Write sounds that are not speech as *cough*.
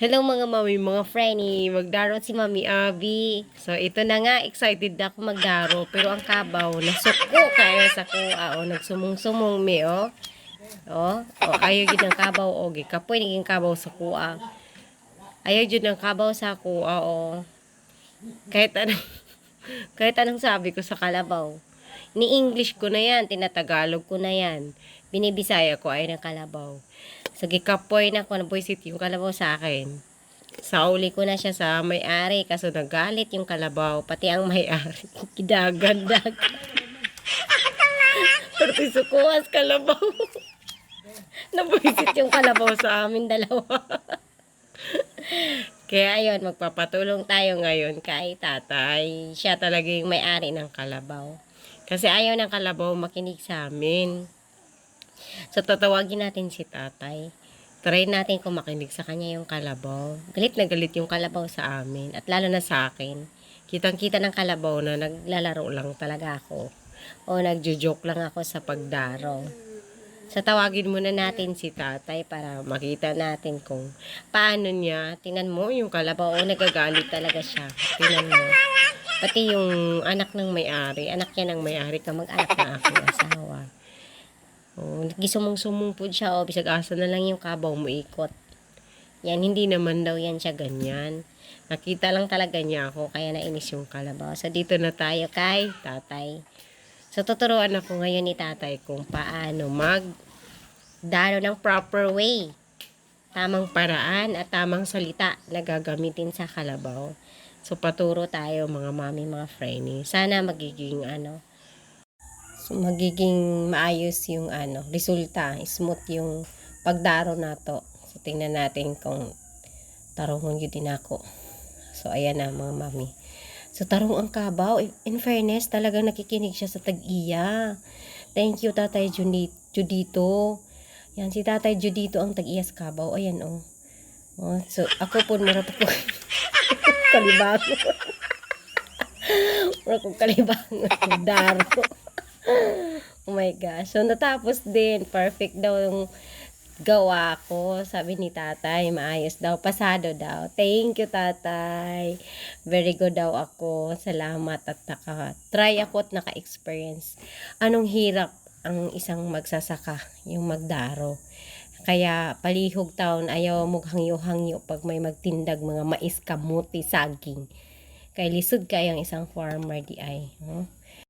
Hello mga mami, mga frenny. Magdaro si Mami Abby. So ito na nga, excited na ako magdaro. Pero ang kabaw, nasuko kaya sa kuha. O, nagsumong-sumong mi, o. O, o ayaw yun ng kabaw, o. Kapoy naging kabaw sa kuha. Ayaw yun ng kabaw sa kuha, o. Kahit anong, *laughs* kahit anong sabi ko sa kalabaw. Ni English ko na yan, tinatagalog ko na yan. Binibisaya ko ay ng kalabaw. So, gikapoy na ko na boysit yung kalabaw sa akin. Sauli ko na siya sa may-ari kaso nagalit yung kalabaw, pati ang may-ari. *laughs* Kidagan-dag. *laughs* Pero tisukuas kalabaw. *laughs* Nabuisit yung kalabaw sa amin dalawa. Kaya ayun, magpapatulong tayo ngayon kay tatay. Siya talaga yung may-ari ng kalabaw. Kasi ayaw ng kalabaw makinig sa amin. So, tatawagin natin si tatay. Try natin kung makinig sa kanya yung kalabaw. Galit na galit yung kalabaw sa amin. At lalo na sa akin. Kitang-kita ng kalabaw na naglalaro lang talaga ako. O nagjo-joke lang ako sa pagdaro. So, tawagin muna natin si tatay para makita natin kung paano niya. Tingnan mo yung kalabaw. O, nagagalit talaga siya. Tingnan mo. Pati yung anak ng may-ari. Anak niya ng may-ari ka mag-anak na aking asawa. Oh, gisumong-sumong po siya. O, bisag asa na lang yung kabaw mo ikot. Yan, hindi naman daw yan siya ganyan. Nakita lang talaga niya ako, kaya nainis yung kalabaw. So, dito na tayo kay tatay. So, tuturuan ako ngayon ni tatay kung paano mag daro ng proper way. Tamang paraan at tamang salita na gagamitin sa kalabaw. So, paturo tayo mga mami, mga frenny. Sana magiging ano, Magiging maayos yung ano, resulta, smooth yung pagdaro nato. So, tingnan natin kung tarungon yun din ako. So, ayan na mga mami. So, tarong ang kabaw. In- fairness, talagang nakikinig siya sa tag-iya. Thank you, Tatay Judito. Yan, si Tatay Judito ang tag-iya sa kabaw. Ayan, oh. oh so, ako po, mura po *laughs* *laughs* po. kalibang. mura ko kalibang. Daro. *laughs* Oh my gosh. So, natapos din. Perfect daw yung gawa ko. Sabi ni tatay, maayos daw. Pasado daw. Thank you, tatay. Very good daw ako. Salamat at naka-try ako at naka-experience. Anong hirap ang isang magsasaka, yung magdaro. Kaya palihog taon, ayaw mughangyo-hangyo pag may magtindag mga mais, kamuti, saging. Kay lisod kayang isang farmer di ay. Huh?